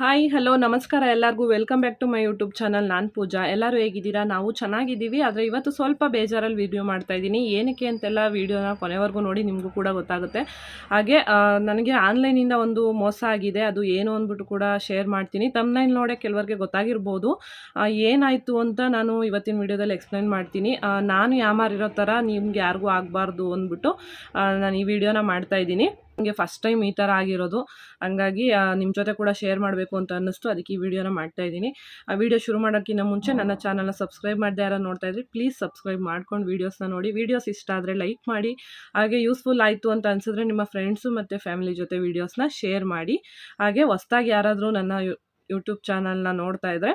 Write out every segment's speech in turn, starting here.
Hi hello ನಮಸ್ಕಾರ ಎಲ್ಲರಿಗೂ. Welcome back to my YouTube channel ನಾನು ಪೂಜಾ. ಎಲ್ಲರೂ ಹೇಗಿದ್ದೀರಾ? ನಾವು ಚೆನ್ನಾಗಿದ್ದೀವಿ, ಆದರೆ ಇವತ್ತು ಸ್ವಲ್ಪ ಬೇಜಾರಲ್ಲಿ ವಿಡಿಯೋ ಮಾಡ್ತಾ ಇದ್ದೀನಿ. ಏನಕ್ಕೆ ಅಂತೆಲ್ಲ ವೀಡಿಯೋನ ಕೊನೆವರೆಗೂ ನೋಡಿ ನಿಮಗೂ ಕೂಡ ಗೊತ್ತಾಗುತ್ತೆ. ಹಾಗೆ ನನಗೆ ಆನ್ಲೈನಿಂದ ಒಂದು ಮೋಸ ಆಗಿದೆ. ಅದು ಏನು ಅಂದ್ಬಿಟ್ಟು ಕೂಡ ಶೇರ್ ಮಾಡ್ತೀನಿ. ತಮ್ಮನೈಲ್ ನೋಡೇ ಕೆಲವರಿಗೆ ಗೊತ್ತಾಗಿರ್ಬೋದು. ಏನಾಯಿತು ಅಂತ ನಾನು ಇವತ್ತಿನ ವೀಡಿಯೋದಲ್ಲಿ ಎಕ್ಸ್ಪ್ಲೈನ್ ಮಾಡ್ತೀನಿ. ನಾನು ಯಾಮಾರಿರೋ ಥರ ನಿಮ್ಗೆ ಯಾರಿಗೂ ಆಗಬಾರ್ದು ಅಂದ್ಬಿಟ್ಟು ನಾನು ಈ ವಿಡಿಯೋನ ಮಾಡ್ತಾ ಇದ್ದೀನಿ. ನನಗೆ ಫಸ್ಟ್ ಟೈಮ್ ಈ ಥರ ಆಗಿರೋದು. ಹಂಗಾಗಿ ನಿಮ್ಮ ಜೊತೆ ಕೂಡ ಶೇರ್ ಮಾಡಬೇಕು ಅಂತ ಅನ್ನಿಸ್ತು. ಅದಕ್ಕೆ ಈ ವಿಡಿಯೋನ ಮಾಡ್ತಾ ಇದ್ದೀನಿ. ಆ ವಿಡಿಯೋ ಶುರು ಮಾಡೋಕ್ಕಿಂತ ಮುಂಚೆ ನನ್ನ ಚಾನಲ್ನ ಸಬ್ಸ್ಕ್ರೈಬ್ ಮಾಡದೆ ಯಾರು ನೋಡ್ತಾ ಇದ್ರಿ ಪ್ಲೀಸ್ ಸಬ್ಸ್ಕ್ರೈಬ್ ಮಾಡ್ಕೊಂಡು ವೀಡಿಯೋಸ್ನ ನೋಡಿ. ವೀಡಿಯೋಸ್ ಇಷ್ಟ ಆದರೆ ಲೈಕ್ ಮಾಡಿ. ಹಾಗೆ ಯೂಸ್ಫುಲ್ ಆಯಿತು ಅಂತ ಅನಿಸಿದ್ರೆ ನಿಮ್ಮ ಫ್ರೆಂಡ್ಸು ಮತ್ತು ಫ್ಯಾಮಿಲಿ ಜೊತೆ ವೀಡಿಯೋಸ್ನ ಶೇರ್ ಮಾಡಿ. ಹಾಗೆ ಹೊಸ್ದಾಗಿ ಯಾರಾದರೂ ನನ್ನ ಯು ಯೂಟ್ಯೂಬ್ ಚಾನಲ್ನ ನೋಡ್ತಾ ಇದ್ದರೆ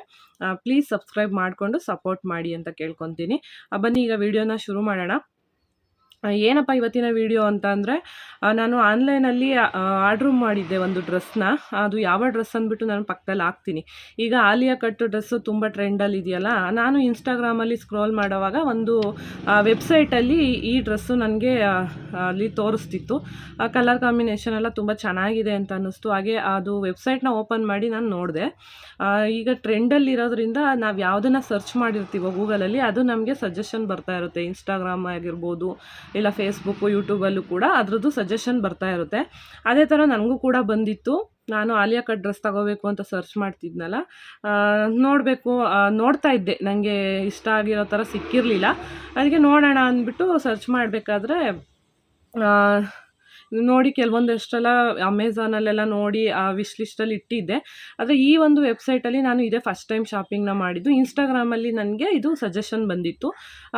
ಪ್ಲೀಸ್ ಸಬ್ಸ್ಕ್ರೈಬ್ ಮಾಡಿಕೊಂಡು ಸಪೋರ್ಟ್ ಮಾಡಿ ಅಂತ ಕೇಳ್ಕೊತೀನಿ. ಆ, ಬನ್ನಿ ಈಗ ವೀಡಿಯೋನ ಶುರು ಮಾಡೋಣ. ಏನಪ್ಪ ಇವತ್ತಿನ ವಿಡಿಯೋ ಅಂತ ಅಂದರೆ ನಾನು ಆನ್ಲೈನಲ್ಲಿ ಆರ್ಡ್ರ್ ಮಾಡಿದ್ದೆ ಒಂದು ಡ್ರೆಸ್ನ ಅದು ಯಾವ ಡ್ರೆಸ್ ಅಂದ್ಬಿಟ್ಟು ನಾನು ಪಕ್ಕದಲ್ಲಿ ಹಾಕ್ತೀನಿ. ಈಗ ಆಲಿಯಾ ಕಟ್ ಡ್ರೆಸ್ಸು ತುಂಬ ಟ್ರೆಂಡಲ್ಲಿ ಇದೆಯಲ್ಲ, ನಾನು ಇನ್ಸ್ಟಾಗ್ರಾಮಲ್ಲಿ ಸ್ಕ್ರೋಲ್ ಮಾಡುವಾಗ ಒಂದು ವೆಬ್ಸೈಟಲ್ಲಿ ಈ ಡ್ರೆಸ್ಸು ನನಗೆ ಅಲ್ಲಿ ತೋರಿಸ್ತಿತ್ತು. ಆ ಕಲರ್ ಕಾಂಬಿನೇಷನ್ ಎಲ್ಲ ತುಂಬ ಚೆನ್ನಾಗಿದೆ ಅಂತ ಅನ್ನಿಸ್ತು. ಹಾಗೆ ಅದು ವೆಬ್ಸೈಟ್ನ ಓಪನ್ ಮಾಡಿ ನಾನು ನೋಡಿದೆ. ಈಗ ಟ್ರೆಂಡಲ್ಲಿರೋದ್ರಿಂದ ನಾವು ಯಾವುದನ್ನು ಸರ್ಚ್ ಮಾಡಿರ್ತೀವೋ ಗೂಗಲಲ್ಲಿ ಅದು ನಮಗೆ ಸಜೆಷನ್ ಬರ್ತಾ ಇರುತ್ತೆ. ಇನ್ಸ್ಟಾಗ್ರಾಮ್ ಆಗಿರ್ಬೋದು ಇಲ್ಲ ಫೇಸ್ಬುಕ್ಕು ಯೂಟ್ಯೂಬಲ್ಲೂ ಕೂಡ ಅದರದ್ದು ಸಜೆಷನ್ ಬರ್ತಾ ಇರುತ್ತೆ. ಅದೇ ಥರ ನನಗೂ ಕೂಡ ಬಂದಿತ್ತು. ನಾನು ಆಲಿಯಾ ಕಟ್ ಡ್ರೆಸ್ ತಗೋಬೇಕು ಅಂತ ಸರ್ಚ್ ಮಾಡ್ತಿದ್ನಲ್ಲ. ನೋಡಬೇಕು ನೋಡ್ತಾ ಇದ್ದೆ. ನನಗೆ ಇಷ್ಟ ಆಗಿರೋ ಥರ ಸಿಕ್ಕಿರಲಿಲ್ಲ. ಅದಕ್ಕೆ ನೋಡೋಣ ಅಂದ್ಬಿಟ್ಟು ಸರ್ಚ್ ಮಾಡಬೇಕಾದ್ರೆ ನೋಡಿ ಕೆಲವೊಂದಷ್ಟೆಲ್ಲ ಅಮೆಝಾನಲ್ಲೆಲ್ಲ ನೋಡಿ ಆ ವಿಶ್ ಲಿಸ್ಟಲ್ಲಿ ಇಟ್ಟಿದ್ದೆ. ಆದರೆ ಈ ಒಂದು ವೆಬ್ಸೈಟಲ್ಲಿ ನಾನು ಇದೇ ಫಸ್ಟ್ ಟೈಮ್ ಶಾಪಿಂಗ್ನ ಮಾಡಿದ್ದು. ಇನ್ಸ್ಟಾಗ್ರಾಮಲ್ಲಿ ನನಗೆ ಇದು ಸಜೆಷನ್ ಬಂದಿತ್ತು.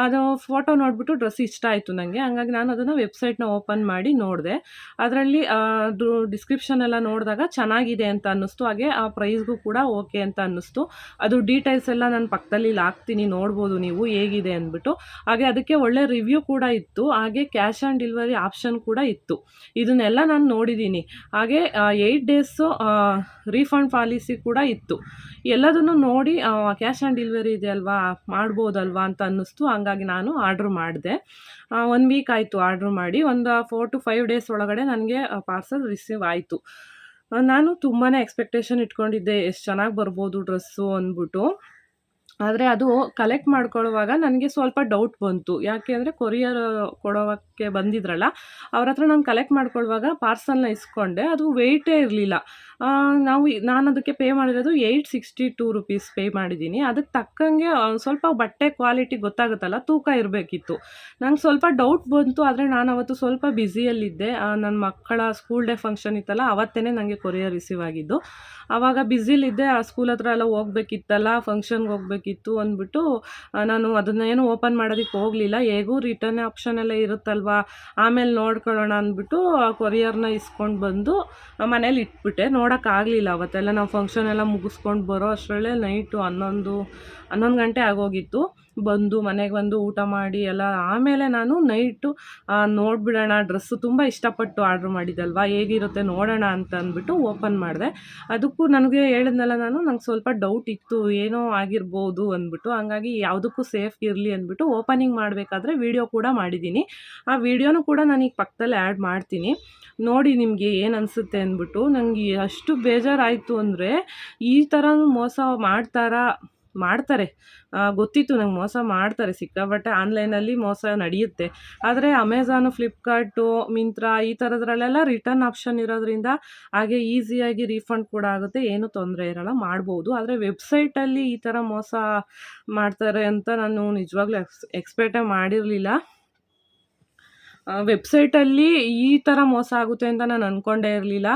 ಅದು ಫೋಟೋ ನೋಡಿಬಿಟ್ಟು ಡ್ರೆಸ್ ಇಷ್ಟ ಆಯಿತು ನನಗೆ ಹಂಗಾಗಿ ನಾನು ಅದನ್ನು ವೆಬ್ಸೈಟ್ನ ಓಪನ್ ಮಾಡಿ ನೋಡಿದೆ. ಅದರಲ್ಲಿ ಅದು ಡಿಸ್ಕ್ರಿಪ್ಷನ್ ಎಲ್ಲ ನೋಡಿದಾಗ ಚೆನ್ನಾಗಿದೆ ಅಂತ ಅನ್ನಿಸ್ತು. ಹಾಗೆ ಆ ಪ್ರೈಸ್ಗೂ ಕೂಡ ಓಕೆ ಅಂತ ಅನ್ನಿಸ್ತು. ಅದು ಡೀಟೇಲ್ಸ್ ಎಲ್ಲ ನಾನು ಪಕ್ಕದಲ್ಲಿ ಹಾಕ್ತೀನಿ ನೋಡ್ಬೋದು ನೀವು ಹೇಗಿದೆ ಅಂದ್ಬಿಟ್ಟು. ಹಾಗೆ ಅದಕ್ಕೆ ಒಳ್ಳೆ ರಿವ್ಯೂ ಕೂಡ ಇತ್ತು. ಹಾಗೆ ಕ್ಯಾಶ್ ಆ್ಯಂಡ್ ಡೆಲಿವರಿ ಆಪ್ಷನ್ ಕೂಡ ಇತ್ತು. ಇದನ್ನೆಲ್ಲ ನಾನು ನೋಡಿದ್ದೀನಿ ಹಾಗೆ ಏಯ್ಟ್ ಡೇಸು ರೀಫಂಡ್ ಪಾಲಿಸಿ ಕೂಡ ಇತ್ತು. ಎಲ್ಲದನ್ನು ನೋಡಿ ಕ್ಯಾಶ್ ಆ್ಯಂಡ್ ಡೆಲಿವರಿ ಇದೆ ಅಲ್ವಾ, ಮಾಡ್ಬೋದಲ್ವಾ ಅಂತ ಅನ್ನಿಸ್ತು. ಹಂಗಾಗಿ ನಾನು ಆರ್ಡ್ರ್ ಮಾಡಿದೆ. ಒನ್ ವೀಕ್ ಆಯಿತು ಆರ್ಡ್ರ್ ಮಾಡಿ. ಒಂದು ಫೋರ್ ಟು ಫೈವ್ ಡೇಸ್ ಒಳಗಡೆ ನನಗೆ ಪಾರ್ಸಲ್ ರಿಸೀವ್ ಆಯಿತು. ನಾನು ತುಂಬಾ ಎಕ್ಸ್ಪೆಕ್ಟೇಷನ್ ಇಟ್ಕೊಂಡಿದ್ದೆ, ಎಷ್ಟು ಚೆನ್ನಾಗಿ ಬರ್ಬೋದು ಡ್ರೆಸ್ಸು ಅಂದ್ಬಿಟ್ಟು. ಆದರೆ ಅದು ಕಲೆಕ್ಟ್ ಮಾಡ್ಕೊಳ್ಳುವಾಗ ನನಗೆ ಸ್ವಲ್ಪ ಡೌಟ್ ಬಂತು. ಯಾಕೆ ಅಂದರೆ ಕೊರಿಯರ್ ಕೊಡೋಕ್ಕೆ ಬಂದಿದ್ರಲ್ಲ, ಅವ್ರ ಹತ್ರ ನಾನು ಕಲೆಕ್ಟ್ ಮಾಡ್ಕೊಳ್ಳುವಾಗ ಪಾರ್ಸಲ್ನ ಇಸ್ಕೊಂಡೆ, ಅದು ವೆಯ್ಟೇ ಇರಲಿಲ್ಲ. ನಾವು ನಾನು ಅದಕ್ಕೆ ಪೇ ಮಾಡಿರೋದು eight sixty two rupees pay ಮಾಡಿದ್ದೀನಿ. ಅದಕ್ಕೆ ತಕ್ಕಂಗೆ ಸ್ವಲ್ಪ ಬಟ್ಟೆ ಕ್ವಾಲಿಟಿ ಗೊತ್ತಾಗುತ್ತಲ್ಲ, ತೂಕ ಇರಬೇಕಿತ್ತು. ನಂಗೆ ಸ್ವಲ್ಪ ಡೌಟ್ ಬಂತು, ಆದರೆ ನಾನು ಅವತ್ತು ಸ್ವಲ್ಪ ಬ್ಯುಸಿಯಲ್ಲಿದ್ದೆ ನನ್ನ ಮಕ್ಕಳ ಸ್ಕೂಲ್ ಡೇ ಫಂಕ್ಷನ್ ಇತ್ತಲ್ಲ ಅವತ್ತೇ ನನಗೆ ಕೊರಿಯರ್ ರಿಸೀವ್ ಆಗಿದ್ದು. ಆವಾಗ ಬ್ಯುಸಿಲಿದ್ದೆ ಆ ಸ್ಕೂಲ್ ಹತ್ರ ಎಲ್ಲ ಹೋಗ್ಬೇಕಿತ್ತಲ್ಲ ಫಂಕ್ಷನ್ಗೆ ಹೋಗ್ಬೇಕಿತ್ತು ಅಂದ್ಬಿಟ್ಟು ನಾನು ನಾನು ಅದನ್ನೇನು ಓಪನ್ ಮಾಡೋದಕ್ಕೆ ಹೋಗಲಿಲ್ಲ. ಹೇಗೂ ರಿಟರ್ನ್ ಆಪ್ಷನ್ ಎಲ್ಲ ಇರುತ್ತಲ್ವಾ? ಆಮೇಲೆ ನೋಡ್ಕೊಳ್ಳೋಣ ಅಂದ್ಬಿಟ್ಟು ಆ ಕೊರಿಯರ್ನ ಇಸ್ಕೊಂಡು ಬಂದು ಮನೇಲಿ ಇಟ್ಬಿಟ್ಟೆ. ನೋಡೋಕ್ಕಾಗಲಿಲ್ಲ ಅವತ್ತೆಲ್ಲ. ನಾವು ಫಂಕ್ಷನ್ ಎಲ್ಲ ಮುಗಿಸ್ಕೊಂಡು ಬರೋ ಅಷ್ಟರಲ್ಲೇ ನೈಟು ಹನ್ನೊಂದು ಹನ್ನೊಂದು ಗಂಟೆ ಆಗೋಗಿತ್ತು. ಬಂದು ಮನೆಗೆ ಬಂದು ಊಟ ಮಾಡಿ ಎಲ್ಲ ಆಮೇಲೆ ನಾನು ನೈಟು ನೋಡಿಬಿಡೋಣ ಡ್ರೆಸ್ಸು ತುಂಬ ಇಷ್ಟಪಟ್ಟು ಆರ್ಡ್ರ್ ಮಾಡಿದ್ದಲ್ವಾ ಹೇಗಿರುತ್ತೆ ನೋಡೋಣ ಅಂತ ಅಂದ್ಬಿಟ್ಟು ಓಪನ್ ಮಾಡಿದೆ. ಅದಕ್ಕೂ ನನಗೆ ಹೇಳಿದ್ನಲ್ಲ ನಾನು, ನಂಗೆ ಸ್ವಲ್ಪ ಡೌಟ್ ಇತ್ತು, ಏನೋ ಆಗಿರ್ಬೋದು ಅಂದ್ಬಿಟ್ಟು, ಹಂಗಾಗಿ ಯಾವುದಕ್ಕೂ ಸೇಫ್ ಇರಲಿ ಅಂದ್ಬಿಟ್ಟು ಓಪನಿಂಗ್ ಮಾಡಬೇಕಾದ್ರೆ ವೀಡಿಯೋ ಕೂಡ ಮಾಡಿದ್ದೀನಿ. ಆ ವಿಡಿಯೋನೂ ಕೂಡ ನಾನು ಈಗ ಪಕ್ಕದಲ್ಲಿ ಆ್ಯಡ್ ಮಾಡ್ತೀನಿ. ನೋಡಿ ನಿಮಗೆ ಏನು ಅನಿಸುತ್ತೆ ಅಂದ್ಬಿಟ್ಟು ನನಗೆ ಅಷ್ಟು ಬೇಜಾರಾಯಿತು ಅಂದರೆ ಈ ಥರ ಮೋಸ ಮಾಡ್ತಾರಾ ಮಾಡ್ತಾರೆ. ಗೊತ್ತಿತ್ತು ನಂಗೆ ಮೋಸ ಮಾಡ್ತಾರೆ, ಸಿಕ್ಕಾಪಟ್ಟೆ ಆನ್ಲೈನಲ್ಲಿ ಮೋಸ ನಡೆಯುತ್ತೆ. ಆದರೆ ಅಮೆಝಾನು ಫ್ಲಿಪ್ಕಾರ್ಟು ಮಿಂತ್ರಾ ಈ ಥರದ್ರಲ್ಲೆಲ್ಲ ರಿಟರ್ನ್ ಆಪ್ಷನ್ ಇರೋದ್ರಿಂದ ಹಾಗೆ ಈಸಿಯಾಗಿ ರೀಫಂಡ್ ಕೂಡ ಆಗುತ್ತೆ, ಏನೂ ತೊಂದರೆ ಇರಲ್ಲ, ಮಾಡ್ಬೋದು. ಆದರೆ ವೆಬ್ಸೈಟಲ್ಲಿ ಈ ಥರ ಮೋಸ ಮಾಡ್ತಾರೆ ಅಂತ ನಾನು ನಿಜವಾಗ್ಲೂ ಎಕ್ಸ್ ಎಕ್ಸ್ಪೆಕ್ಟೇ ಮಾಡಿರಲಿಲ್ಲ. ವೆಬ್ಸೈಟಲ್ಲಿ ಈ ಥರ ಮೋಸ ಆಗುತ್ತೆ ಅಂತ ನಾನು ಅಂದ್ಕೊಂಡೇ ಇರಲಿಲ್ಲ.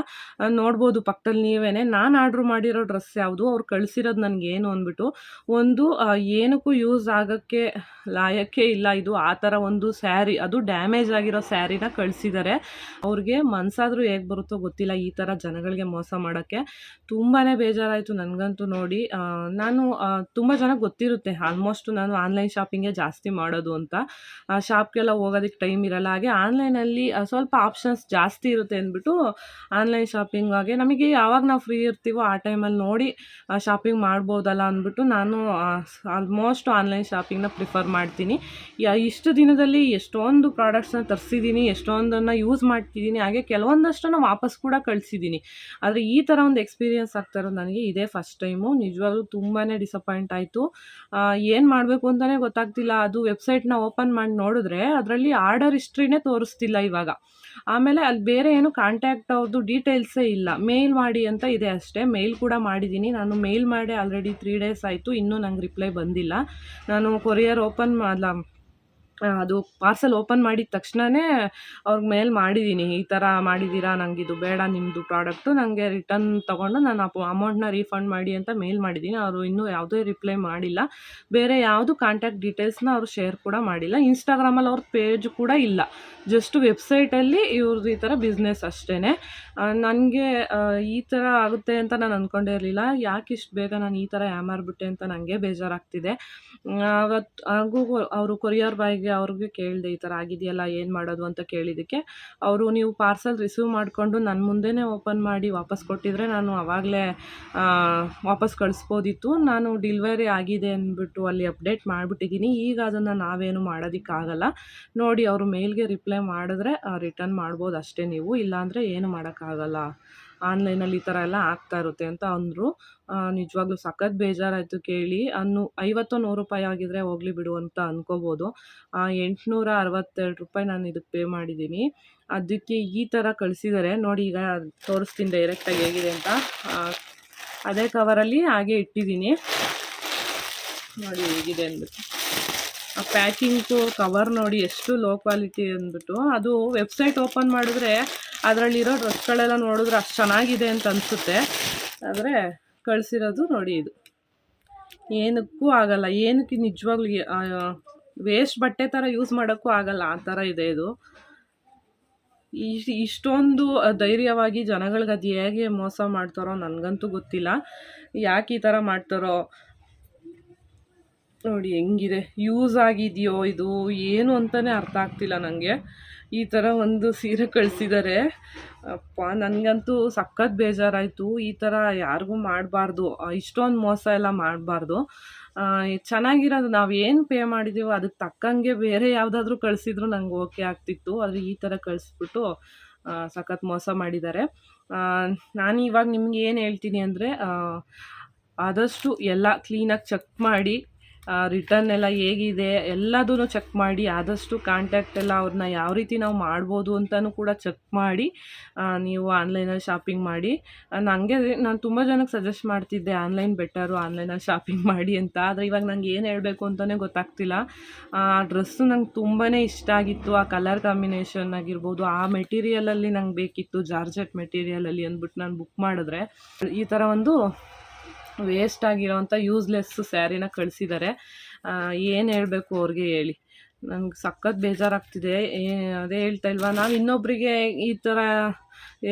ನೋಡ್ಬೋದು ಪಕ್ಕದಲ್ಲಿ ನೀವೇ ನಾನು ಆರ್ಡ್ರ್ ಮಾಡಿರೋ ಡ್ರೆಸ್ ಯಾವುದು? ಅವ್ರು ಕಳಿಸಿರೋದು ನನಗೇನು ಅಂದ್ಬಿಟ್ಟು. ಒಂದು ಏನಕ್ಕೂ ಯೂಸ್ ಆಗೋಕ್ಕೆ ಲಾಯಕ್ಕೆ ಇಲ್ಲ. ಇದು ಆ ಥರ ಒಂದು ಸ್ಯಾರಿ ಅದು ಡ್ಯಾಮೇಜ್ ಆಗಿರೋ ಸ್ಯಾರಿನ ಕಳಿಸಿದ್ದಾರೆ ಅವ್ರಿಗೆ ಮನಸ್ಸಾದರೂ ಹೇಗೆ ಬರುತ್ತೋ ಗೊತ್ತಿಲ್ಲ ಈ ಥರ ಜನಗಳಿಗೆ ಮೋಸ ಮಾಡೋಕ್ಕೆ. ತುಂಬಾ ಬೇಜಾರಾಯಿತು ನನಗಂತೂ ನೋಡಿ. ನಾನು ತುಂಬ ಜನ ಗೊತ್ತಿರುತ್ತೆ. ಆಲ್ಮೋಸ್ಟ್ ನಾನು ಆನ್ಲೈನ್ ಶಾಪಿಂಗೇ ಜಾಸ್ತಿ ಮಾಡೋದು ಅಂತ. ಶಾಪ್ಗೆಲ್ಲ ಹೋಗೋದಕ್ಕೆ ಟೈಮ್ ಇರಲ್ಲ. ಹಾಗೆ ಆನ್ಲೈನಲ್ಲಿ ಸ್ವಲ್ಪ ಆಪ್ಷನ್ಸ್ ಜಾಸ್ತಿ ಇರುತ್ತೆ ಅಂದ್ಬಿಟ್ಟು ಆನ್ಲೈನ್ ಶಾಪಿಂಗ್ ಶಾಪಿಂಗಾಗೆ ನಮಗೆ ಯಾವಾಗ ನಾವು ಫ್ರೀ ಇರ್ತೀವೋ ಆ ಟೈಮಲ್ಲಿ ನೋಡಿ ಶಾಪಿಂಗ್ ಮಾಡ್ಬೋದಲ್ಲ ಅಂದ್ಬಿಟ್ಟು ನಾನು ಆಲ್ಮೋಸ್ಟ್ ಆನ್ಲೈನ್ ಶಾಪಿಂಗ್ನ ಪ್ರಿಫರ್ ಮಾಡ್ತೀನಿ. ಇಷ್ಟು ದಿನದಲ್ಲಿ ಎಷ್ಟೊಂದು ಪ್ರಾಡಕ್ಟ್ಸ್ನ ತರಿಸಿದ್ದೀನಿ, ಎಷ್ಟೊಂದನ್ನು ಯೂಸ್ ಮಾಡ್ತಿದ್ದೀನಿ, ಹಾಗೆ ಕೆಲವೊಂದಷ್ಟನ್ನು ವಾಪಸ್ ಕೂಡ ಕಳಿಸಿದ್ದೀನಿ. ಆದರೆ ಈ ಥರ ಒಂದು ಎಕ್ಸ್ಪೀರಿಯನ್ಸ್ ಆಗ್ತಾ ನನಗೆ ಇದೇ ಫಸ್ಟ್ ಟೈಮು ನಿಜವಾಗ್ಲೂ ತುಂಬಾ ಡಿಸಪಾಯಿಂಟ್ ಆಯಿತು. ಏನು ಮಾಡಬೇಕು ಅಂತಲೇ ಗೊತ್ತಾಗ್ತಿಲ್ಲ. ಅದು ವೆಬ್ಸೈಟ್ನ ಓಪನ್ ಮಾಡಿ ನೋಡಿದ್ರೆ ಅದರಲ್ಲಿ ಆರ್ಡರ್ ಹಿಸ್ಟ್ರಿನೇ ತೋರಿಸ್ತಿಲ್ಲ ಇವಾಗ. ಆಮೇಲೆ ಅಲ್ಲಿ ಬೇರೆ ಏನು ಕಾಂಟ್ಯಾಕ್ಟ್ ಅವ್ರದ್ದು ಡೀಟೇಲ್ಸೇ ಇಲ್ಲ. ಮೇಲ್ ಮಾಡಿ ಅಂತ ಇದೆ ಅಷ್ಟೇ. ಮೇಲ್ ಕೂಡ ಮಾಡಿದ್ದೀನಿ. ನಾನು ಮೇಲ್ ಮಾಡಿ ಆಲ್ರೆಡಿ ತ್ರೀ ಡೇಸ್ ಆಯಿತು. ಇನ್ನೂ ನಂಗೆ ರಿಪ್ಲೈ ಬಂದಿಲ್ಲ. ನಾನು ಕೊರಿಯರ್ ಓಪನ್ ಅಲ್ಲ ಅದು ಪಾರ್ಸೆಲ್ ಓಪನ್ ಮಾಡಿದ ತಕ್ಷಣವೇ ಅವ್ರ ಮೇಲ್ ಮಾಡಿದ್ದೀನಿ ಈ ಥರ ಮಾಡಿದ್ದೀರಾ ಇದು ಬೇಡ ನಿಮ್ಮದು ಪ್ರಾಡಕ್ಟು ನನಗೆ ರಿಟರ್ನ್ ತೊಗೊಂಡು ನಾನು ಅಪ್ ಅಮೌಂಟ್ನ ರೀಫಂಡ್ ಮಾಡಿ ಅಂತ ಮೇಲ್ ಮಾಡಿದ್ದೀನಿ ಅವರು ಇನ್ನೂ ಯಾವುದೇ ರಿಪ್ಲೈ ಮಾಡಿಲ್ಲ. ಬೇರೆ ಯಾವುದು ಕಾಂಟ್ಯಾಕ್ಟ್ ಡೀಟೇಲ್ಸ್ನ ಅವರು ಶೇರ್ ಕೂಡ ಮಾಡಿಲ್ಲ. ಇನ್ಸ್ಟಾಗ್ರಾಮಲ್ಲಿ ಅವ್ರ ಪೇಜ್ ಕೂಡ ಇಲ್ಲ. ಜಸ್ಟ್ ವೆಬ್ಸೈಟಲ್ಲಿ ಇವ್ರದ್ದು ಈ ಥರ ಬಿಸ್ನೆಸ್ ಅಷ್ಟೇ ನನಗೆ ಈ ಥರ ಆಗುತ್ತೆ ಅಂತ ನಾನು ಅಂದ್ಕೊಂಡೇ ಇರಲಿಲ್ಲ. ಯಾಕೆ ಇಷ್ಟು ಬೇಗ ನಾನು ಈ ಥರ ಯಾಮಾರ್ಬಿಟ್ಟೆ ಅಂತ ನನಗೆ ಬೇಜಾರಾಗ್ತಿದೆ. ಅವತ್ತು ಹಾಗೂ ಅವರು ಕೊರಿಯರ್ ಬಾಯ್ಗೆ ಅವ್ರಿಗೆ ಕೇಳಿದೆ ಈ ಥರ ಆಗಿದೆಯಲ್ಲ, ಏನು ಮಾಡೋದು ಅಂತ ಕೇಳಿದ್ದಕ್ಕೆ, ಅವರು ನೀವು ಪಾರ್ಸಲ್ ರಿಸೀವ್ ಮಾಡಿಕೊಂಡು ನನ್ನ ಮುಂದೆನೇ ಓಪನ್ ಮಾಡಿ ವಾಪಸ್ ಕೊಟ್ಟಿದ್ರೆ ನಾನು ಆವಾಗಲೇ ವಾಪಸ್ ಕಳಿಸ್ಬೋದಿತ್ತು. ನಾನು ಡಿಲ್ವರಿ ಆಗಿದೆ ಅಂದ್ಬಿಟ್ಟು ಅಲ್ಲಿ ಅಪ್ಡೇಟ್ ಮಾಡಿಬಿಟ್ಟಿದ್ದೀನಿ. ಈಗ ಅದನ್ನು ನಾವೇನು ಮಾಡೋದಕ್ಕಾಗಲ್ಲ. ನೋಡಿ, ಅವರು ಮೇಲ್ಗೆ ರಿಪ್ಲೈ ಮಾಡಿದ್ರೆ ರಿಟರ್ನ್ ಮಾಡ್ಬೋದು ಅಷ್ಟೇ ನೀವು. ಇಲ್ಲಾಂದರೆ ಏನು ಮಾಡೋಕ್ಕಾಗಲ್ಲ. ಆನ್ಲೈನಲ್ಲಿ ಈ ಥರ ಎಲ್ಲ ಆಗ್ತಾ ಇರುತ್ತೆ ಅಂತ ಅಂದರು. ನಿಜವಾಗ್ಲೂ ಸಖತ್ ಬೇಜಾರಾಯಿತು ಕೇಳಿ. ಅನ್ನು ಐವತ್ತು ನೂರು ರೂಪಾಯಿ ಆಗಿದ್ರೆ ಹೋಗಲಿ ಬಿಡು ಅಂತ ಅನ್ಕೋಬೋದು. ಎಂಟುನೂರ ಅರವತ್ತೆರಡು ರೂಪಾಯಿ ನಾನು ಇದಕ್ಕೆ ಪೇ ಮಾಡಿದ್ದೀನಿ. ಅದಕ್ಕೆ ಈ ಥರ ಕಳಿಸಿದ್ದಾರೆ ನೋಡಿ ಈಗ ತೋರಿಸ್ತೀನಿ ಡೈರೆಕ್ಟಾಗಿ ಹೇಗಿದೆ ಅಂತ. ಅದೇ ಕವರಲ್ಲಿ ಹಾಗೆ ಇಟ್ಟಿದ್ದೀನಿ. ನೋಡಿ ಹೇಗಿದೆ ಅಂದ್ಬಿಟ್ಟು. ಆ ಪ್ಯಾಕಿಂಗ್ದು ಕವರ್ ನೋಡಿ ಎಷ್ಟು ಲೋ ಕ್ವಾಲಿಟಿ ಅಂದ್ಬಿಟ್ಟು. ಅದು ವೆಬ್ಸೈಟ್ ಓಪನ್ ಮಾಡಿದ್ರೆ ಅದರಲ್ಲಿರೋ ಡ್ರೆಸ್ಗಳೆಲ್ಲ ನೋಡಿದ್ರೆ ಅಷ್ಟು ಚೆನ್ನಾಗಿದೆ ಅಂತ ಅನಿಸುತ್ತೆ. ಆದರೆ ಕಳಿಸಿರೋದು ನೋಡಿ ಇದು. ಏನಕ್ಕೂ ಆಗಲ್ಲ. ಏನಕ್ಕೆ ನಿಜವಾಗ್ಲೂ ವೇಸ್ಟ್ ಬಟ್ಟೆ ಥರ ಯೂಸ್ ಮಾಡೋಕ್ಕೂ ಆಗಲ್ಲ. ಆ ಥರ ಇದೆ ಇದು. ಇಷ್ಟು, ಇಷ್ಟೊಂದು ಧೈರ್ಯವಾಗಿ ಜನಗಳಿಗೆ ಅದು ಹೇಗೆ ಮೋಸ ಮಾಡ್ತಾರೋ ನನಗಂತೂ ಗೊತ್ತಿಲ್ಲ. ಯಾಕೆ ಈ ಥರ ಮಾಡ್ತಾರೋ? ನೋಡಿ ಹೆಂಗಿದೆ. ಯೂಸ್ ಆಗಿದೆಯೋ ಇದು? ಏನು ಅಂತಲೇ ಅರ್ಥ ಆಗ್ತಿಲ್ಲ ನನಗೆ ಈ ಥರ ಒಂದು ಸೀರೆ ಕಳಿಸಿದ್ದಾರೆ ಅಪ್ಪ, ನನಗಂತೂ ಸಖತ್ ಬೇಜಾರಾಯಿತು. ಈ ಥರ ಯಾರಿಗೂ ಮಾಡಬಾರ್ದು. ಇಷ್ಟೊಂದು ಮೋಸ ಎಲ್ಲ ಮಾಡಬಾರ್ದು. ಚೆನ್ನಾಗಿರೋದು ನಾವು ಏನು ಪೇ ಮಾಡಿದ್ದೀವೋ ಅದಕ್ಕೆ ತಕ್ಕಂಗೆ ಬೇರೆ ಯಾವುದಾದ್ರೂ ಕಳಿಸಿದ್ರು ನಂಗೆ ಓಕೆ ಆಗ್ತಿತ್ತು. ಆದರೆ ಈ ಥರ ಕಳಿಸ್ಬಿಟ್ಟು ಸಖತ್ ಮೋಸ ಮಾಡಿದ್ದಾರೆ ನಾನು ಇವಾಗ ನಿಮ್ಗೆ ಏನು ಹೇಳ್ತೀನಿ ಅಂದರೆ ಆದಷ್ಟು ಎಲ್ಲ ಕ್ಲೀನಾಗಿ ಚೆಕ್ ಮಾಡಿ ರಿಟರ್ನ್ ಎಲ್ಲ ಹೇಗಿದೆ ಎಲ್ಲದೂ ಚೆಕ್ ಮಾಡಿ, ಆದಷ್ಟು ಕಾಂಟ್ಯಾಕ್ಟ್ ಎಲ್ಲ ಅವ್ರನ್ನ ಯಾವ ರೀತಿ ನಾವು ಮಾಡ್ಬೋದು ಅಂತಲೂ ಕೂಡ ಚೆಕ್ ಮಾಡಿ ನೀವು ಆನ್ಲೈನಲ್ಲಿ ಶಾಪಿಂಗ್ ಮಾಡಿ. ನನಗೆ ನಾನು ತುಂಬ ಜನಕ್ಕೆ ಸಜೆಸ್ಟ್ ಮಾಡ್ತಿದ್ದೆ ಆನ್ಲೈನ್ ಬೆಟರು ಆನ್ಲೈನಲ್ಲಿ ಶಾಪಿಂಗ್ ಮಾಡಿ ಅಂತ. ಆದರೆ ಇವಾಗ ನಂಗೆ ಏನು ಹೇಳಬೇಕು ಅಂತಲೇ ಗೊತ್ತಾಗ್ತಿಲ್ಲ. ಆ ಡ್ರೆಸ್ಸು ನಂಗೆ ತುಂಬಾ ಇಷ್ಟ ಆಗಿತ್ತು. ಆ ಕಲರ್ ಕಾಂಬಿನೇಷನ್ ಆಗಿರ್ಬೋದು, ಆ ಮೆಟೀರಿಯಲಲ್ಲಿ ನಂಗೆ ಬೇಕಿತ್ತು ಜಾರ್ಜೆಟ್ ಮೆಟೀರಿಯಲಲ್ಲಿ ಅಂದ್ಬಿಟ್ಟು ನಾನು ಬುಕ್ ಮಾಡಿದ್ರೆ. ಈ ಥರ ಒಂದು ವೇಸ್ಟ್ ಆಗಿರೋವಂಥ ಯೂಸ್ಲೆಸ್ ಸ್ಯಾರಿನ ಕಳಿಸಿದ್ದಾರೆ ಏನು ಹೇಳಬೇಕು ಅವ್ರಿಗೆ ಹೇಳಿ. ನಂಗೆ ಸಖತ್ ಬೇಜಾರಾಗ್ತಿದೆ. ಅದೇ ಹೇಳ್ತಾ ಇಲ್ವಾ? ನಾವು ಇನ್ನೊಬ್ಬರಿಗೆ ಈ ಥರ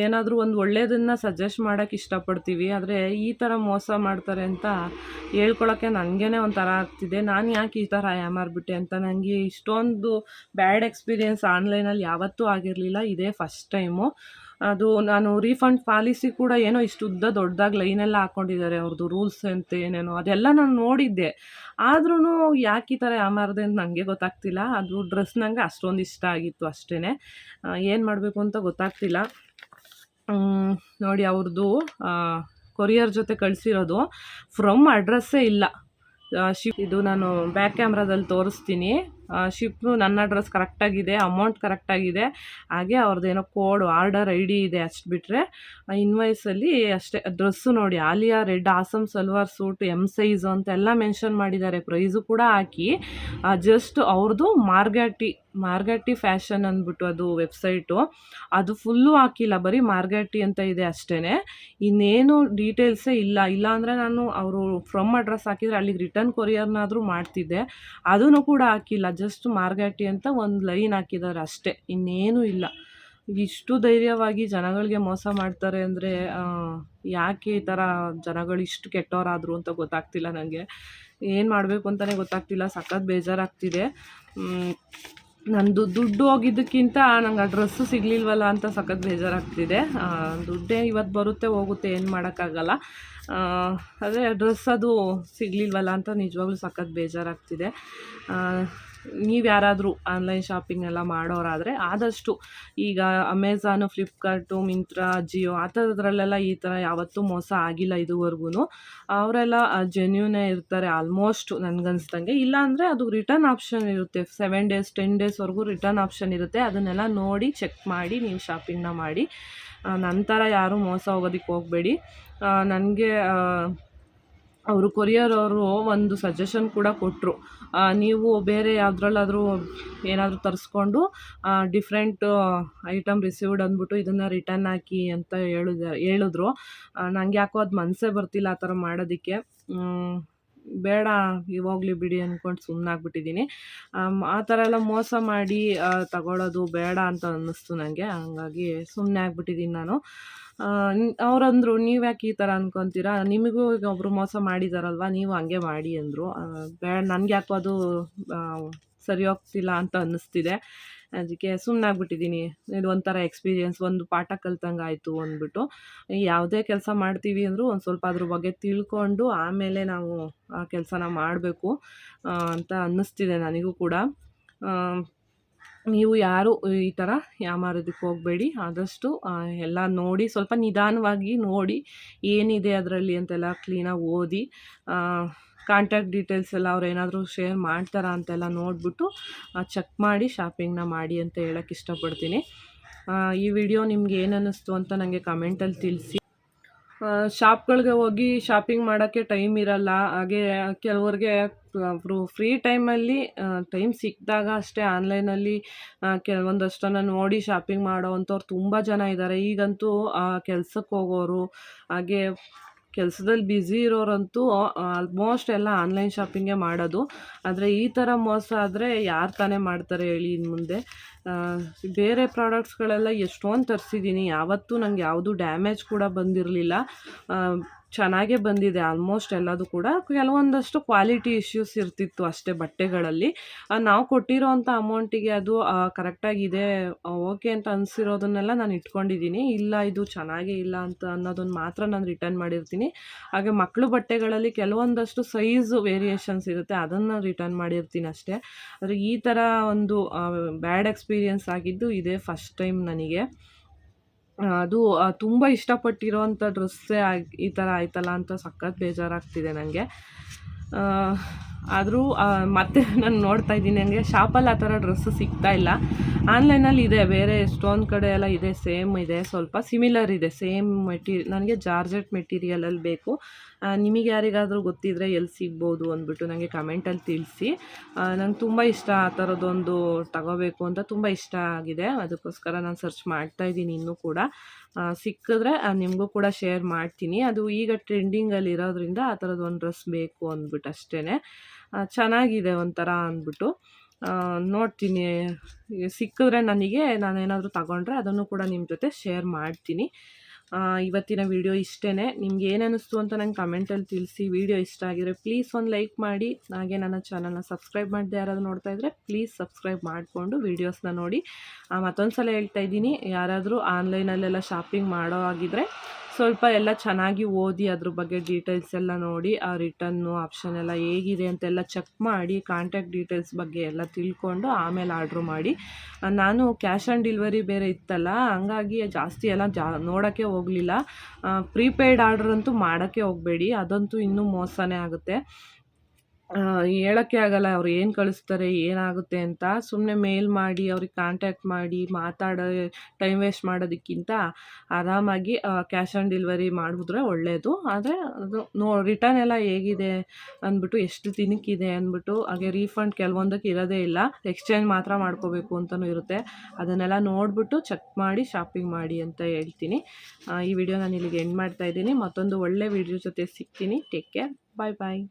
ಏನಾದರೂ ಒಂದು ಒಳ್ಳೆಯದನ್ನು ಸಜೆಸ್ಟ್ ಮಾಡೋಕ್ಕೆ ಇಷ್ಟಪಡ್ತೀವಿ. ಆದರೆ ಈ ಥರ ಮೋಸ ಮಾಡ್ತಾರೆ ಅಂತ ಹೇಳ್ಕೊಳಕ್ಕೆ ನನಗೇ ಒಂಥರ ಆಗ್ತಿದೆ. ನಾನು ಯಾಕೆ ಈ ಥರ ಯಾಮಾರ್ಬಿಟ್ಟೆ ಅಂತ ನನಗೆ ಇಷ್ಟೊಂದು ಬ್ಯಾಡ್ ಎಕ್ಸ್ಪೀರಿಯೆನ್ಸ್ ಆನ್ಲೈನಲ್ಲಿ ಯಾವತ್ತೂ ಆಗಿರಲಿಲ್ಲ. ಇದೇ ಫಸ್ಟ್ ಟೈಮು ಅದು ನಾನು ರೀಫಂಡ್ ಪಾಲಿಸಿ ಕೂಡ ಏನೋ ಇಷ್ಟು ಉದ್ದ ದೊಡ್ಡದಾಗಿ ಲೈನೆಲ್ಲ ಹಾಕ್ಕೊಂಡಿದ್ದಾರೆ ಅವ್ರದ್ದು ರೂಲ್ಸ್ ಅಂತ ಏನೇನೋ, ಅದೆಲ್ಲ ನಾನು ನೋಡಿದ್ದೆ. ಆದ್ರೂ ಯಾಕೆ ಈ ಥರ ಯಾಮಾರಿದೆ ಅಂತ ನನಗೆ ಗೊತ್ತಾಗ್ತಿಲ್ಲ. ಅದು ಡ್ರೆಸ್ ನನಗೆ ಅಷ್ಟೊಂದು ಇಷ್ಟ ಆಗಿತ್ತು ಅಷ್ಟೇ ಏನು ಮಾಡಬೇಕು ಅಂತ ಗೊತ್ತಾಗ್ತಿಲ್ಲ. ನೋಡಿ ಅವ್ರದ್ದು ಕೊರಿಯರ್ ಜೊತೆ ಕಳಿಸಿರೋದು. ಫ್ರಮ್ ಅಡ್ರೆಸ್ಸೇ ಇಲ್ಲ. ಶಿಪ್ ಇದು ನಾನು ಬ್ಯಾಕ್ ಕ್ಯಾಮ್ರಾದಲ್ಲಿ ತೋರಿಸ್ತೀನಿ. ಶಿಪ್ನು ನನ್ನ ಅಡ್ರೆಸ್ ಕರೆಕ್ಟಾಗಿದೆ ಅಮೌಂಟ್ ಕರೆಕ್ಟಾಗಿದೆ. ಹಾಗೆ ಅವ್ರದ್ದೇನೋ ಕೋಡ್, ಆರ್ಡರ್, ಐ ಡಿ ಇದೆ ಅಷ್ಟು ಬಿಟ್ಟರೆ ಇನ್ವಾಯ್ಸಲ್ಲಿ ಅಷ್ಟೇ. ಡ್ರೆಸ್ಸು ನೋಡಿ, Alia red awesome salwar suit M size ಅಂತೆಲ್ಲ ಮೆನ್ಷನ್ ಮಾಡಿದ್ದಾರೆ. ಪ್ರೈಸು ಕೂಡ ಹಾಕಿ ಜಸ್ಟ್ ಅವ್ರದ್ದು ಮಾರ್ಗಾಟಿ ಮಾರ್ಗಟ್ಟಿ ಫ್ಯಾಷನ್ ಅಂದ್ಬಿಟ್ಟು ಅದು ವೆಬ್ಸೈಟು ಅದು ಫುಲ್ಲು ಹಾಕಿಲ್ಲ, ಬರೀ ಮಾರ್ಗಾಟಿ ಅಂತ ಇದೆ ಅಷ್ಟೇ ಇನ್ನೇನು ಡೀಟೇಲ್ಸೇ ಇಲ್ಲ. ಇಲ್ಲ ಅಂದರೆ ನಾನು ಅವರು ಫ್ರಮ್ ಅಡ್ರೆಸ್ ಹಾಕಿದರೆ ಅಲ್ಲಿಗೆ ರಿಟರ್ನ್ ಕೊರಿಯರ್ನಾದರೂ ಮಾಡ್ತಿದ್ದೆ. ಅದನ್ನು ಕೂಡ ಹಾಕಿಲ್ಲ. ಜಸ್ಟ್ ಮಾರ್ಗಾಟಿ ಅಂತ ಒಂದು ಲೈನ್ ಹಾಕಿದ್ದಾರೆ ಅಷ್ಟೇ, ಇನ್ನೇನು ಇಲ್ಲ. ಇಷ್ಟು ಧೈರ್ಯವಾಗಿ ಜನಗಳಿಗೆ ಮೋಸ ಮಾಡ್ತಾರೆ ಅಂದರೆ ಯಾಕೆ ಈ ಥರ ಜನಗಳು ಇಷ್ಟು ಕೆಟ್ಟವರಾದರು ಅಂತ ಗೊತ್ತಾಗ್ತಿಲ್ಲ ನನಗೆ ಏನು ಮಾಡಬೇಕು ಅಂತಲೇ ಗೊತ್ತಾಗ್ತಿಲ್ಲ, ಸಖತ್ ಬೇಜಾರಾಗ್ತಿದೆ. ನಂದು ದುಡ್ಡು ಹೋಗಿದ್ದಕ್ಕಿಂತ ನಂಗೆ ಆ ಡ್ರೆಸ್ಸು ಸಿಗಲಿಲ್ವಲ್ಲ ಅಂತ ಸಖತ್ ಬೇಜಾರಾಗ್ತಿದೆ. ದುಡ್ಡೇ ಇವತ್ತು ಬರುತ್ತೆ, ಹೋಗುತ್ತೆ, ಏನು ಮಾಡೋಕ್ಕಾಗಲ್ಲ. ಅದೇ ಡ್ರೆಸ್ ಅದು ಸಿಗಲಿಲ್ವಲ್ಲ ಅಂತ ನಿಜವಾಗ್ಲೂ ಸಖತ್ ಬೇಜಾರಾಗ್ತಿದೆ. ನೀವು ಯಾರಾದರೂ ಆನ್ಲೈನ್ ಶಾಪಿಂಗ್ ಎಲ್ಲ ಮಾಡೋರಾದರೆ ಆದಷ್ಟು ಈಗ ಅಮೆಝಾನು ಫ್ಲಿಪ್ಕಾರ್ಟು ಮಿಂತ್ರಾ ಜಿಯೋ ಆ ಥರದ್ರಲ್ಲೆಲ್ಲ ಈ ಥರ ಯಾವತ್ತೂ ಮೋಸ ಆಗಿಲ್ಲ ಇದುವರೆಗೂ ಅವರೆಲ್ಲ ಜೆನ್ಯೂನೇ ಇರ್ತಾರೆ ಆಲ್ಮೋಸ್ಟ್ ನನಗನ್ಸ್ದಂಗೆ. ಇಲ್ಲಾಂದರೆ ಅದು ರಿಟರ್ನ್ ಆಪ್ಷನ್ ಇರುತ್ತೆ. ಸೆವೆನ್ ಡೇಸ್ ಟೆನ್ ಡೇಸ್ವರೆಗೂ ರಿಟರ್ನ್ ಆಪ್ಷನ್ ಇರುತ್ತೆ. ಅದನ್ನೆಲ್ಲ ನೋಡಿ ಚೆಕ್ ಮಾಡಿ, ನೀವು ಶಾಪಿಂಗ್ನ ಮಾಡಿ. ನಂತರ ಯಾರೂ ಮೋಸ ಹೋಗೋದಕ್ಕೆ ಹೋಗಬೇಡಿ. ನನಗೆ ಅವರು ಕೊರಿಯರ್ ಅವರು ಒಂದು ಸಜೆಷನ್ ಕೂಡ ಕೊಟ್ಟರು ನೀವು ಬೇರೆ ಯಾವುದ್ರಲ್ಲಾದರೂ ಏನಾದರೂ ತರಿಸ್ಕೊಂಡು ಡಿಫ್ರೆಂಟ್ ಐಟಮ್ ರಿಸೀವ್ಡ್ ಅಂದ್ಬಿಟ್ಟು ಇದನ್ನು ರಿಟರ್ನ್ ಹಾಕಿ ಅಂತ ಹೇಳಿದ, ಹೇಳಿದ್ರು. ನನಗೆ ಯಾಕೋ ಅದು ಮನಸ್ಸೇ ಬರ್ತಿಲ್ಲ ಆ ಥರ ಮಾಡೋದಕ್ಕೆ. ಬೇಡ, ಇವಾಗಲಿ ಬಿಡಿ ಅಂದ್ಕೊಂಡು ಸುಮ್ಮನಾಗ್ಬಿಟ್ಟಿದ್ದೀನಿ ಆ ಥರ ಎಲ್ಲ ಮೋಸ ಮಾಡಿ ತಗೊಳ್ಳೋದು ಬೇಡ ಅಂತ ಅನ್ನಿಸ್ತು ನನಗೆ ಹಂಗಾಗಿ ಸುಮ್ಮನೆ ಆಗ್ಬಿಟ್ಟಿದ್ದೀನಿ ನಾನು. ಅವರಂದರು, ನೀವು ಯಾಕೆ ಈ ಥರ ಅನ್ಕೊತೀರಾ? ನಿಮಗೂ ಈಗ ಒಬ್ಬರು ಮೋಸ ಮಾಡಿದಾರಲ್ವ? ನೀವು ಹಂಗೆ ಮಾಡಿ ಅಂದರು. ಬೇಡ ನನಗೆ ಯಾಕೋ ಅದು ಸರಿ ಹೋಗ್ತಿಲ್ಲ ಅಂತ ಅನ್ನಿಸ್ತಿದೆ. ಅದಕ್ಕೆ ಸುಮ್ಮನಾಗ್ಬಿಟ್ಟಿದ್ದೀನಿ ಇದು ಒಂಥರ ಎಕ್ಸ್ಪೀರಿಯೆನ್ಸ್, ಒಂದು ಪಾಠ ಕಲ್ತಂಗೆ ಆಯಿತು ಅಂದ್ಬಿಟ್ಟು. ಯಾವುದೇ ಕೆಲಸ ಮಾಡ್ತೀವಿ ಅಂದರೂ ಒಂದು ಸ್ವಲ್ಪ ಅದ್ರ ಬಗ್ಗೆ ತಿಳ್ಕೊಂಡು ಆಮೇಲೆ ನಾವು ಆ ಕೆಲಸನ ಮಾಡಬೇಕು ಅಂತ ಅನ್ನಿಸ್ತಿದೆ ನನಗೂ ಕೂಡ. ನೀವು ಯಾರು ಈ ಥರ ಯಾಮಾರೋದಕ್ಕೆ ಹೋಗಬೇಡಿ. ಆದಷ್ಟು ಎಲ್ಲ ನೋಡಿ, ಸ್ವಲ್ಪ ನಿಧಾನವಾಗಿ ನೋಡಿ, ಏನಿದೆ ಅದರಲ್ಲಿ ಅಂತೆಲ್ಲ ಕ್ಲೀನಾಗಿ ಓದಿ ಕಾಂಟ್ಯಾಕ್ಟ್ ಡೀಟೇಲ್ಸ್ ಎಲ್ಲ ಅವ್ರು ಏನಾದರೂ ಶೇರ್ ಮಾಡ್ತಾರಾ ಅಂತೆಲ್ಲ ನೋಡಿಬಿಟ್ಟು ಚೆಕ್ ಮಾಡಿ ಶಾಪಿಂಗ್ನ ಮಾಡಿ ಅಂತ ಹೇಳಕ್ಕೆ ಇಷ್ಟಪಡ್ತೀನಿ. ಈ ವಿಡಿಯೋ ನಿಮ್ಗೆ ಏನು ಅಂತ ನನಗೆ ಕಮೆಂಟಲ್ಲಿ ತಿಳಿಸಿ. ಶಾಪ್ಗಳಿಗೆ ಹೋಗಿ ಶಾಪಿಂಗ್ ಮಾಡೋಕ್ಕೆ ಟೈಮ್ ಇರಲ್ಲ. ಹಾಗೆ, ಕೆಲವ್ರಿಗೆ ಫ್ರೀ ಟೈಮಲ್ಲಿ ಟೈಮ್ ಸಿಕ್ಕಿದಾಗ ಅಷ್ಟೇ ಆನ್ಲೈನಲ್ಲಿ ಕೆಲವೊಂದಷ್ಟನ್ನು ನೋಡಿ ಶಾಪಿಂಗ್ ಮಾಡೋವಂಥವ್ರು ತುಂಬ ಜನ ಇದ್ದಾರೆ. ಈಗಂತೂ ಕೆಲ್ಸಕ್ಕೆ ಹೋಗೋರು, ಹಾಗೆ ಕೆಲಸದಲ್ಲಿ ಬ್ಯುಸಿ ಇರೋರಂತೂ ಆಲ್ಮೋಸ್ಟ್ ಎಲ್ಲ ಆನ್ಲೈನ್ ಶಾಪಿಂಗೇ ಮಾಡೋದು. ಆದರೆ ಈ ಥರ ಮೋಸ ಆದರೆ ಯಾರು ತಾನೇ ಮಾಡ್ತಾರೆ ಹೇಳಿ ಇನ್ನು ಮುಂದೆ. ಬೇರೆ ಪ್ರಾಡಕ್ಟ್ಸ್ಗಳೆಲ್ಲ ಎಷ್ಟೊಂದು ತರಿಸಿದ್ದೀನಿ. ಯಾವತ್ತೂ ನಂಗೆ ಯಾವುದು ಡ್ಯಾಮೇಜ್ ಕೂಡ ಬಂದಿರಲಿಲ್ಲ. ಚೆನ್ನಾಗೇ ಬಂದಿದೆ ಆಲ್ಮೋಸ್ಟ್ ಎಲ್ಲದು ಕೂಡ. ಕೆಲವೊಂದಷ್ಟು ಕ್ವಾಲಿಟಿ ಇಶ್ಯೂಸ್ ಇರ್ತಿತ್ತು ಅಷ್ಟೇ ಬಟ್ಟೆಗಳಲ್ಲಿ. ನಾವು ಕೊಟ್ಟಿರೋವಂಥ ಅಮೌಂಟಿಗೆ ಅದು ಕರೆಕ್ಟಾಗಿದೆ ಓಕೆ ಅಂತ ಅನಿಸಿರೋದನ್ನೆಲ್ಲ ನಾನು ಇಟ್ಕೊಂಡಿದ್ದೀನಿ. ಇಲ್ಲ, ಇದು ಚೆನ್ನಾಗೇ ಇಲ್ಲ ಅಂತ ಅನ್ನೋದನ್ನು ಮಾತ್ರ ನಾನು ರಿಟರ್ನ್ ಮಾಡಿರ್ತೀನಿ. ಹಾಗೆ ಮಕ್ಕಳು ಬಟ್ಟೆಗಳಲ್ಲಿ ಕೆಲವೊಂದಷ್ಟು ಸೈಜ್ ವೇರಿಯೇಷನ್ಸ್ ಇರುತ್ತೆ, ಅದನ್ನು ರಿಟರ್ನ್ ಮಾಡಿರ್ತೀನಿ ಅಷ್ಟೇ. ಆದರೆ ಈ ಥರ ಒಂದು ಬ್ಯಾಡ್ ಎಕ್ಸ್ಪೀರಿಯನ್ಸ್ ಆಗಿದ್ದು ಇದೇ ಫಸ್ಟ್ ಟೈಮ್ ನನಗೆ. ಅದು ತುಂಬ ಇಷ್ಟಪಟ್ಟಿರೋವಂಥ ಡ್ರೆಸ್ಸೇ ಆಗಿ ಈ ಥರ ಆಯ್ತಲ್ಲ ಅಂತ ಸಖತ್ ಬೇಜಾರಾಗ್ತಿದೆ ನನಗೆ ಆದರೂ ಮತ್ತೆ ನಾನು ನೋಡ್ತಾ ಇದ್ದೀನಿ. ನನಗೆ ಶಾಪಲ್ಲಿ ಆ ಥರ ಡ್ರೆಸ್ಸು ಸಿಗ್ತಾ ಇಲ್ಲ. ಆನ್ಲೈನಲ್ಲಿ ಇದೆ, ಬೇರೆ ಎಷ್ಟೊಂದು ಕಡೆ ಎಲ್ಲ ಇದೆ ಸೇಮ್ ಇದೆ. ಸ್ವಲ್ಪ ಸಿಮಿಲರ್ ಇದೆ ಸೇಮ್ ಮೆಟೀರಿ ನನಗೆ ಜಾರ್ಜೆಟ್ ಮೆಟೀರಿಯಲಲ್ಲಿ ಬೇಕು. ನಿಮಗೆ ಯಾರಿಗಾದರೂ ಗೊತ್ತಿದ್ರೆ ಎಲ್ಲಿ ಸಿಗ್ಬೋದು ಅಂದ್ಬಿಟ್ಟು ನನಗೆ ಕಮೆಂಟಲ್ಲಿ ತಿಳಿಸಿ. ನಂಗೆ ತುಂಬ ಇಷ್ಟ ಆ ಥರದ್ದೊಂದು ತಗೋಬೇಕು ಅಂತ ತುಂಬ ಇಷ್ಟ ಆಗಿದೆ. ಅದಕ್ಕೋಸ್ಕರ ನಾನು ಸರ್ಚ್ ಮಾಡ್ತಾ ಇದ್ದೀನಿ ಇನ್ನೂ ಕೂಡ. ಸಿಕ್ಕಿದ್ರೆ ನಿಮಗೂ ಕೂಡ ಶೇರ್ ಮಾಡ್ತೀನಿ. ಅದು ಈಗ ಟ್ರೆಂಡಿಂಗಲ್ಲಿ ಇರೋದ್ರಿಂದ ಆ ಥರದ್ದು ಒಂದು ಡ್ರೆಸ್ ಬೇಕು ಅಂದ್ಬಿಟ್ಟು ಅಷ್ಟೇ ಚೆನ್ನಾಗಿದೆ ಒಂಥರ ಅಂದ್ಬಿಟ್ಟು. ನೋಡ್ತೀನಿ. ಸಿಕ್ಕಿದ್ರೆ ನನಗೆ ನಾನೇನಾದರೂ ತಗೊಂಡ್ರೆ ಅದನ್ನು ಕೂಡ ನಿಮ್ಮ ಜೊತೆ ಶೇರ್ ಮಾಡ್ತೀನಿ. ಇವತ್ತಿನ ವಿಡಿಯೋ ಇಷ್ಟೇ ನಿಮ್ಗೆ ಏನು ಅನ್ನಿಸ್ತು ಅಂತ ನಂಗೆ ಕಮೆಂಟಲ್ಲಿ ತಿಳಿಸಿ. ವಿಡಿಯೋ ಇಷ್ಟ ಆಗಿದ್ರೆ ಪ್ಲೀಸ್ ಒಂದು ಲೈಕ್ ಮಾಡಿ. ಹಾಗೆ ನನ್ನ ಚಾನಲ್ನ ಸಬ್ಸ್ಕ್ರೈಬ್ ಮಾಡಿದೆ ಯಾರಾದರೂ ನೋಡ್ತಾ ಇದ್ದರೆ ಪ್ಲೀಸ್ ಸಬ್ಸ್ಕ್ರೈಬ್ ಮಾಡಿಕೊಂಡು ವೀಡಿಯೋಸ್ನ ನೋಡಿ. ಮತ್ತೊಂದು ಸಲ ಹೇಳ್ತಾ ಇದ್ದೀನಿ. ಯಾರಾದರೂ ಆನ್ಲೈನಲ್ಲೆಲ್ಲ ಶಾಪಿಂಗ್ ಮಾಡೋ ಆಗಿದ್ರೆ ಸ್ವಲ್ಪ ಎಲ್ಲ ಚೆನ್ನಾಗಿ ಓದಿ ಅದ್ರ ಬಗ್ಗೆ ಡೀಟೇಲ್ಸ್ ಎಲ್ಲ ನೋಡಿ, ಆ ರಿಟರ್ನು ಆಪ್ಷನ್ ಎಲ್ಲ ಹೇಗಿದೆ ಅಂತೆಲ್ಲ ಚೆಕ್ ಮಾಡಿ ಕಾಂಟ್ಯಾಕ್ಟ್ ಡೀಟೇಲ್ಸ್ ಬಗ್ಗೆ ಎಲ್ಲ ತಿಳ್ಕೊಂಡು ಆಮೇಲೆ ಆರ್ಡ್ರ್ ಮಾಡಿ. ನಾನು ಕ್ಯಾಶ್ ಆನ್ ಡೆಲಿವರಿ ಬೇರೆ ಇತ್ತಲ್ಲ, ಹಂಗಾಗಿ ಜಾಸ್ತಿ ಎಲ್ಲ ಜಾ, ನೋಡೋಕ್ಕೆ ಹೋಗಲಿಲ್ಲ. ಪ್ರೀಪೇಯ್ಡ್ ಆರ್ಡ್ರ್ ಅಂತೂ ಮಾಡೋಕ್ಕೆ ಹೋಗಬೇಡಿ, ಅದಂತೂ ಇನ್ನೂ ಮೋಸನೇ ಆಗುತ್ತೆ. ಹೇಳೋಕ್ಕೆ ಆಗಲ್ಲ, ಅವ್ರು ಏನು ಕಳಿಸ್ತಾರೆ, ಏನಾಗುತ್ತೆ ಅಂತ ಸುಮ್ಮನೆ ಮೇಲ್ ಮಾಡಿ, ಅವ್ರಿಗೆ ಕಾಂಟ್ಯಾಕ್ಟ್ ಮಾಡಿ, ಮಾತಾಡೋ ಟೈಮ್ ವೇಸ್ಟ್ ಮಾಡೋದಕ್ಕಿಂತ ಆರಾಮಾಗಿ ಕ್ಯಾಶ್ ಆನ್ ಡೆಲಿವರಿ ಮಾಡಿದ್ರೆ ಒಳ್ಳೆಯದು ಆದರೆ ಅದು ನೋ ರಿಟರ್ನ್ ಎಲ್ಲ ಹೇಗಿದೆ ಅಂದ್ಬಿಟ್ಟು ಎಷ್ಟು ದಿನಕ್ಕಿದೆ ಅಂದ್ಬಿಟ್ಟು ಹಾಗೆ ರೀಫಂಡ್ ಕೆಲವೊಂದಕ್ಕೆ ಇರೋದೇ ಇಲ್ಲ. ಎಕ್ಸ್ಚೇಂಜ್ ಮಾತ್ರ ಮಾಡ್ಕೋಬೇಕು ಅಂತಲೂ ಇರುತ್ತೆ. ಅದನ್ನೆಲ್ಲ ನೋಡಿಬಿಟ್ಟು ಚೆಕ್ ಮಾಡಿ ಶಾಪಿಂಗ್ ಮಾಡಿ ಅಂತ ಹೇಳ್ತೀನಿ. ಈ ವಿಡಿಯೋ ನಾನು ಇಲ್ಲಿಗೆ ಎಂಡ್ ಮಾಡ್ತಾ ಇದ್ದೀನಿ. ಮತ್ತೊಂದು ಒಳ್ಳೆ ವಿಡಿಯೋ ಜೊತೆ ಸಿಗ್ತೀನಿ. ಟೇಕ್ ಕೇರ್ ಬಾಯ್ ಬಾಯ್